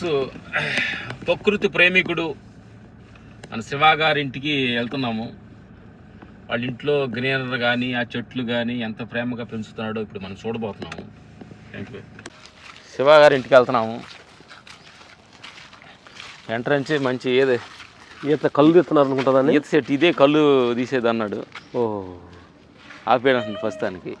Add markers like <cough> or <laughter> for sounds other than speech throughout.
So, ప్రకృతి ప్రేమికుడు మన శివ గారింటికి వెళ్తున్నాము. వాళ్ళ ఇంట్లో గ్రీనర్ కానీ ఆ చెట్లు కానీ ఎంత ప్రేమగా పెంచుతున్నాడో ఇప్పుడు మనం చూడబోతున్నాము. థ్యాంక్ యూ శివ గారింటికి వెళ్తున్నాము. ఎంట్రన్స్ మంచి ఏది? ఈత కళ్ళు తీస్తున్నారు అనుకుంటుందని ఈత చెట్టు ఇదే కళ్ళు తీసేది అన్నాడు. ఓ ఆపేయడానికి ప్రస్తుతానికి.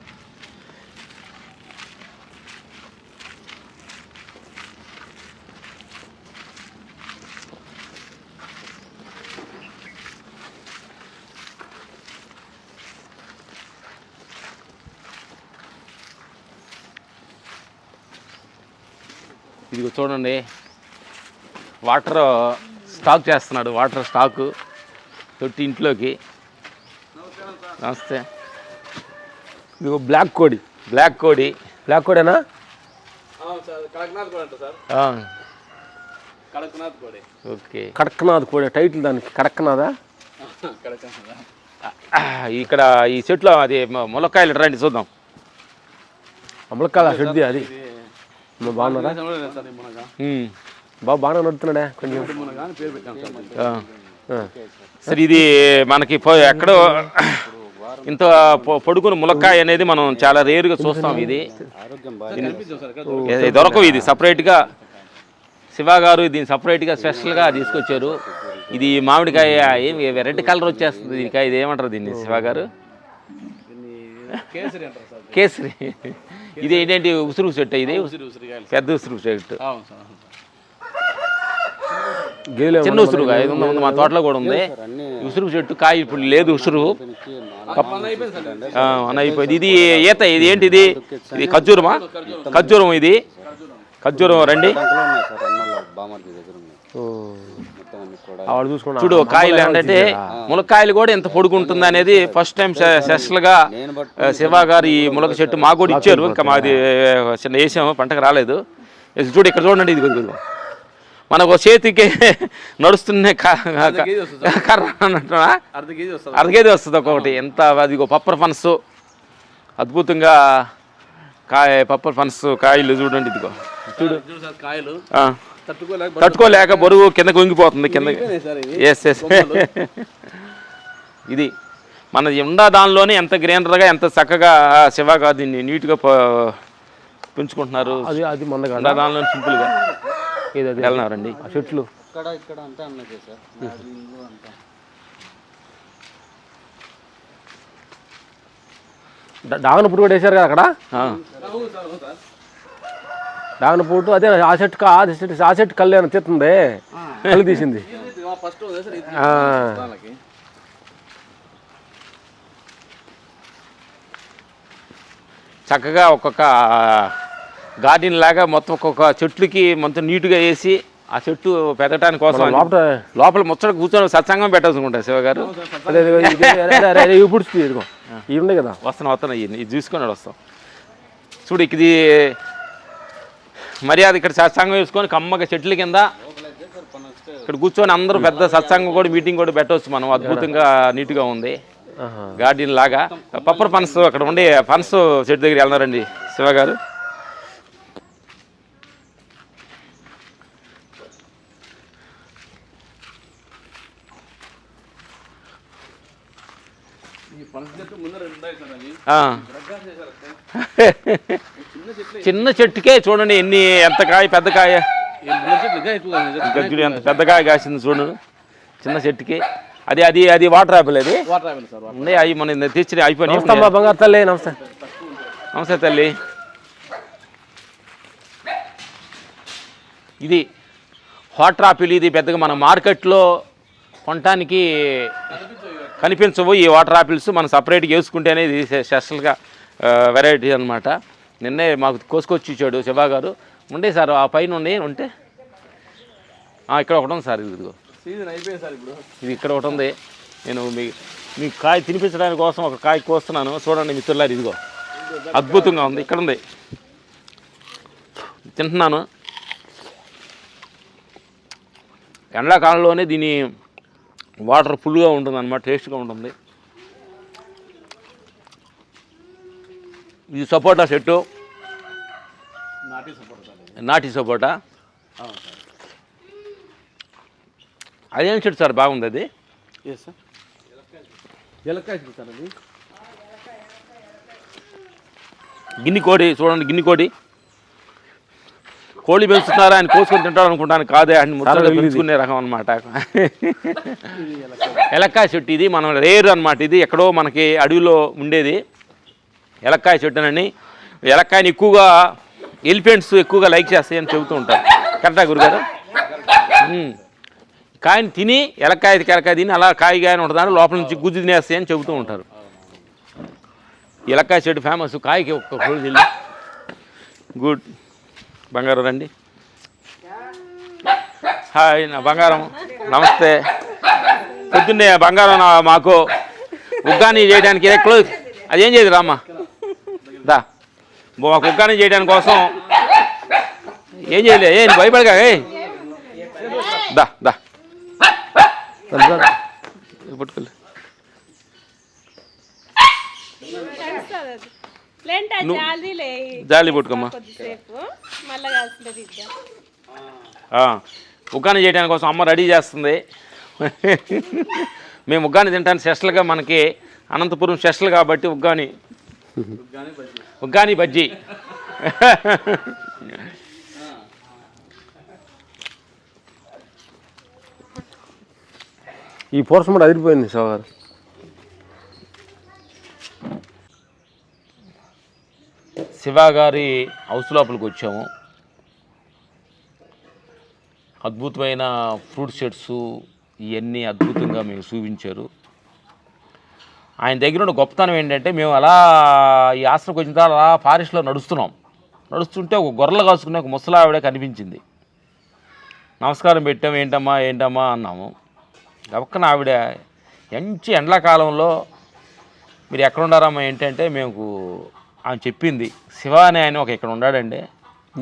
ఇదిగో చూడండి. వాటర్ స్టాక్ చేస్తున్నాడు వాటర్ స్టాకు తొట్టి ఇంట్లోకి. నమస్తే. ఇదిగో బ్లాక్ కోడి. బ్లాక్ కోడి. బ్లాక్ కోడేనా? ఆ, కడక్నాథ్ కోడి. ఓకే. కడక్నాథ్ కోడి టైటిల్ దానికి కడక్నాథా? ఆ, ఇక్కడ ఈ చెట్లు అది ములక్కాయలు రండి చూద్దాం. అమలకాల షెడ్ది అది. నువ్వు బాగున్నారా బాబు బాగానే నడుతున్నాడే కొంచెం. సార్ ఇది మనకి ఎక్కడో ఇంత పొడుగున ములక్కాయ అనేది మనం చాలా రేరుగా చూస్తాం ఇది. దొరకవు ఇది సపరేట్గా. శివ గారు దీన్ని సపరేట్గా స్పెషల్గా తీసుకొచ్చారు. ఇది మామిడికాయ ఏం రెడ్ కలర్ వచ్చేస్తుంది దీనికాయ ఇది ఏమంటారు దీన్ని శివ గారు? దీన్ని కేసరి అంటారు సార్. కేసరి. ఇది ఏంటంటే ఉసురు చెట్టు ఇది? ఉసిరి పెద్ద ఉసురు చెట్టు అవును సార్ అవును సార్. గేలే చిన్న ఉసురుగా ఇది ఉంది మా తోటలో కూడా ఉంది. ఉసురు చెట్టు కాయ ఇప్పుడు లేదు ఉసురు. అన్న అయిపోయింది ఇది ఈత ఇది ఏంటి ఇది? ఇది ఖర్జూరమా? ఖర్జూరం ఇది. ఖర్జూరం. రండి. ఆవిడ చూసుకున్నా చూడు కాయలు ఏంటంటే ములక్కాయలు కూడా ఎంత పొడుగుంటుంది అనేది ఫస్ట్ టైం స్పెషల్గా శివ గారు ఈ ములక చెట్టు మాకు కూడా ఇచ్చారు. ఇంకా మాది చిన్న వేసాము పంటకు రాలేదు. ఇది చూడు ఇక్కడ చూడండి ఇది ఇదిగో. మనకు చేతికి <laughs> నడుస్తున్న కర్ర అన్నట్టునా? అర్ధ కేజీ వస్తుంది. అరగేది వస్తుంది ఒక్కొక్కటి. ఎంత అదిగో పప్పర్ ఫన్స్. అద్భుతంగా కాయ పప్పర్ ఫన్స్ కాయలు చూడండి ఇదిగో. చూడు కాయలు. ఆ, తట్టుకోలేక బరువు కిందకి వంగిపోతుంది కింద ఎస్ ఎస్ ఇది. మన ఉండా దానిలోనే ఎంత గ్రీనర్గా ఎంత చక్కగా శివగా దీన్ని నీట్గా పెంచుకుంటున్నారు. అది అది మందగా ఉండా దానిలో సింపుల్గా. ఇది అది? వెళ్తున్నారండి ఆ చెట్లు. ఇక్కడ ఇక్కడ అంతా అన్నది సార్. అంతా. డా- డాగనపూట కూడా వేశారు కదా అక్కడ? ఆ, డాగనపూట అదే ఆ చెట్టు కా- ఆ చెట్టు ఆ చెట్టు కళ్యాణం తీస్తుంది కళ్ళు తీసింది. ఫస్ట్ సార్ ఇది ఆ, దానికి. చక్కగా ఒక్కొక్క గార్డెన్ లాగా మొత్తం ఒక్కొక్క చెట్లకి మొత్తం నీట్గా వేసి ఆ చెట్టు పెరగటానికి కోసం లోపల లోపల ముచ్చట కూర్చొని సత్సంగం పెట్టాల్సుకుంటా శివ గారు. అదే అదే, ఇది- అదే, అదే, అదే, ఇవి ఉన్నాయి కదా. వస్తాను వస్తాను ఇది చూసుకొని వస్తాం చూడు ఇది మర్యాద ఇక్కడ సత్సంగం వేసుకొని కమ్మగా చెట్ల కింద ఇక్కడ కూర్చొని అందరూ పెద్ద సత్సంగం కూడా మీటింగ్ కూడా పెట్టవచ్చు మనం. అద్భుతంగా నీట్గా ఉంది. గార్డెన్ లాగా. పప్పర్ పనస్ అక్కడ ఉండే పనస్ చెట్టు దగ్గర వెళ్తున్నారండి శివ గారు. ఈ పనస చెట్టు ముందర <laughs> చిన్న చెట్టుకే చూడండి ఎన్ని ఎంత కాయ పెద్ద కాయ. గజ్జులు ఎంత పెద్ద కాయ కాసింది చూడు. చిన్న చెట్టుకి. అది అది అది వాటర్ యాపిల్ అది? ఉన్నాయి అవి మన తెచ్చి అయిపోయినాయి. బంగారు తల్లి నమస్తే. నమస్తే తల్లి. ఇది వాటర్ ఆపిల్ ఇది పెద్దగా మన మార్కెట్లో కొనటానికి కనిపించవు. ఈ వాటర్ ఆపిల్స్ మనం సపరేట్గా వేసుకుంటేనే ఇది స్పెషల్గా వెరైటీ అనమాట నిన్నే మాకు కోసుకొచ్చి ఇచ్చాడు శివా గారు. ఉండే సార్ ఆ పైన ఉండే ఉంటే. ఇక్కడ ఒకటి ఉంది సార్ ఇదిగో. సీజన్ అయిపోయింది సార్ ఇప్పుడు. ఇది ఇక్కడ ఒకటి ఉంది. నేను మీ మీ కాయ తినిపించడానికి కోసం ఒక కాయ కోస్తున్నాను. చూడండి మిత్రులారు ఇదిగో. అద్భుతంగా ఉంది ఇక్కడ ఉంది. తింటున్నాను. ఎండాకాలంలోనే దీని వాటర్ ఫుల్గా ఉంటుంది అనమాట టేస్ట్గా ఉంటుంది. ఇది సపోటా చెట్టు నాటి సపోటా అదేం చెట్టు సార్. బాగుంది అది. గిన్ని కోడి చూడండి గిన్ని కోడి. కోడి పెంచుతున్నారా ఆయన కోసుకొని తింటాడు అనుకుంటాను కాదే ఆయన ముచ్చట వెళ్ళింది. పెంచుకునే రకం అనమాట ఎలక్కాయ చెట్టు ఇది మనం రేరు అనమాట ఇది ఎక్కడో మనకి అడవిలో ఉండేది. ఎలక్కాయ చెట్టునని. ఎలక్కాయని ఎక్కువగా ఎలిఫెంట్స్ ఎక్కువగా లైక్ చేస్తాయి అని చెబుతూ ఉంటారు. కరెక్టా గురుగారు? కాయని తిని ఎలక్కాయ కెలకాయ తిని అలా కాయ కాయని ఉంటుందని లోపల నుంచి గుజ్జు తినేస్తాయి అని చెబుతూ ఉంటారు. ఎలక్కాయ చెట్టు ఫేమస్ కాయకి ఒక్క రోజు గుడ్. బంగారం రండి. హాయ్ నా బంగారం. నమస్తే. పొద్దున్నే బంగారం మాకు ఉగ్గాని చేయడానికి క్లోజ్ అదేం చేయదు రామ్మా దా. మాకు ఉగ్గాని చేయడానికి కోసం. ఏం చేయలే ఏ భయపడగా ఏ. దా దా. పట్టుకోలే. జాలి పట్టుకోమ్మా. ఉగ్గాని చేయడానికి కోసం అమ్మ రెడీ చేస్తుంది. మేము ఉగ్గాని తింటాను స్పెషల్గా మనకి అనంతపురం స్పెషల్ కాబట్టి ఉగ్గాని ఉగ్గాని బజ్జీ. ఈ పోర్షన్ కూడా అదిరిపోయింది సార్ శివ గారి హౌస్ లోపలికి వచ్చాము. అద్భుతమైన ఫ్రూట్ సెట్స్ ఇవన్నీ అద్భుతంగా మేము చూపించారు. ఆయన దగ్గర ఉన్న గొప్పతనం ఏంటంటే మేము అలా ఈ ఆశ్రమకు వచ్చిన తర్వాత అలా ఫారెస్ట్లో నడుస్తున్నాం. నడుస్తుంటే ఒక గొర్రెలు కాసుకునే ఒక ముసలావిడ కనిపించింది. నమస్కారం పెట్టాం ఏంటమ్మా ఏంటమ్మా అన్నాము. గబక్కన ఆవిడ మంచి ఎండాకాలంలో మీరు ఎక్కడ ఉండారమ్మా? ఏంటంటే మేము ఆమె చెప్పింది శివ అనే ఆయన ఒక ఇక్కడ ఉన్నాడండి.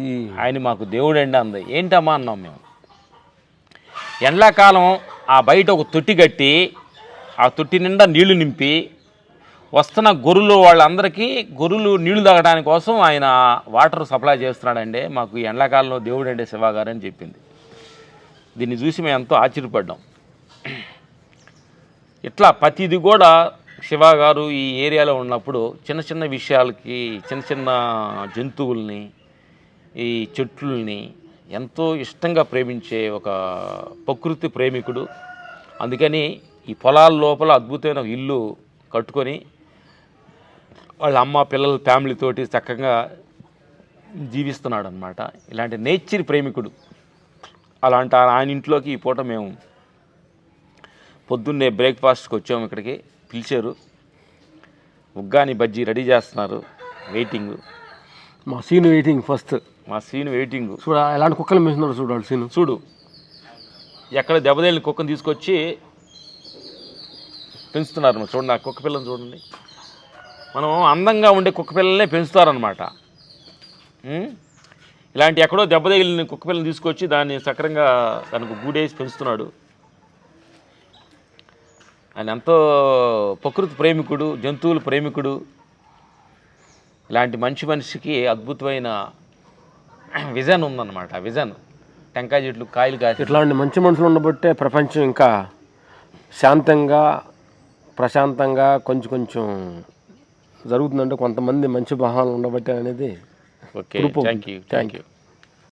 ఈ ఆయన మాకు దేవుడండి అంది. ఏంటమ్మా అన్నాం మేము. ఎండాకాలం ఆ బయట ఒక తొట్టి కట్టి ఆ తొట్టి నిండా నీళ్ళు నింపి వస్తున్న గొర్రెలు వాళ్ళందరికీ గొర్రెలు నీళ్ళు తాగడానికి కోసం ఆయన వాటర్ సప్లై చేస్తున్నాడండి. మాకు ఈ ఎండాకాలంలో దేవుడు అండి శివగారు అని చెప్పింది. దీన్ని చూసి మేము ఎంతో ఆశ్చర్యపడ్డాం. ఇట్లా ప్రతిది కూడా శివ గారు ఈ ఏరియాలో ఉన్నప్పుడు చిన్న చిన్న విషయాలకి చిన్న చిన్న జంతువుల్ని ఈ చెట్లని ఎంతో ఇష్టంగా ప్రేమించే ఒక ప్రకృతి ప్రేమికుడు. అందుకని ఈ పొలాల లోపల అద్భుతమైన ఇల్లు కట్టుకొని వాళ్ళ అమ్మ పిల్లల ఫ్యామిలీతోటి చక్కగా జీవిస్తున్నాడు అనమాట ఇలాంటి నేచర్ ప్రేమికుడు. అలాంటి ఆయన ఇంట్లోకి ఈ పూట మేము పొద్దున్నే బ్రేక్ఫాస్ట్కి వచ్చాము ఇక్కడికి. పిలిచారు. ఉగ్గాని బజ్జీ రెడీ చేస్తున్నారు. వెయిటింగ్ మా సీన్ వెయిటింగ్ ఫస్ట్ మా సీన్ వెయిటింగ్ చూడ ఎలాంటి కుక్కలు పెంచుతున్నాడు చూడాలి సీను. చూడు. ఎక్కడ దెబ్బతేలిన కుక్కను తీసుకొచ్చి పెంచుతున్నారు. చూడండి ఆ కుక్క పిల్లని చూడండి. మనం అందంగా ఉండే కుక్క పిల్లల్నే పెంచుతారనమాట ఇలాంటి ఎక్కడో దెబ్బ తగిలిన కుక్క పిల్లని తీసుకొచ్చి దాన్ని సక్రంగా దానికి గూడేసి పెంచుతున్నాడు. ఆయన ఎంతో ప్రకృతి ప్రేమికుడు జంతువుల ప్రేమికుడు. ఇలాంటి మంచి మనిషికి అద్భుతమైన విజన్ ఉందన్నమాట. విజన్. టెంకాయ చెట్లు కాయలు కాసి. ఇట్లాంటి మంచి మనుషులు ఉండబట్టే ప్రపంచం ఇంకా శాంతంగా ప్రశాంతంగా కొంచెం కొంచెం జరుగుతుందంటే కొంతమంది మంచి భావాలు ఉండబట్టే అనేది okay thank you thank you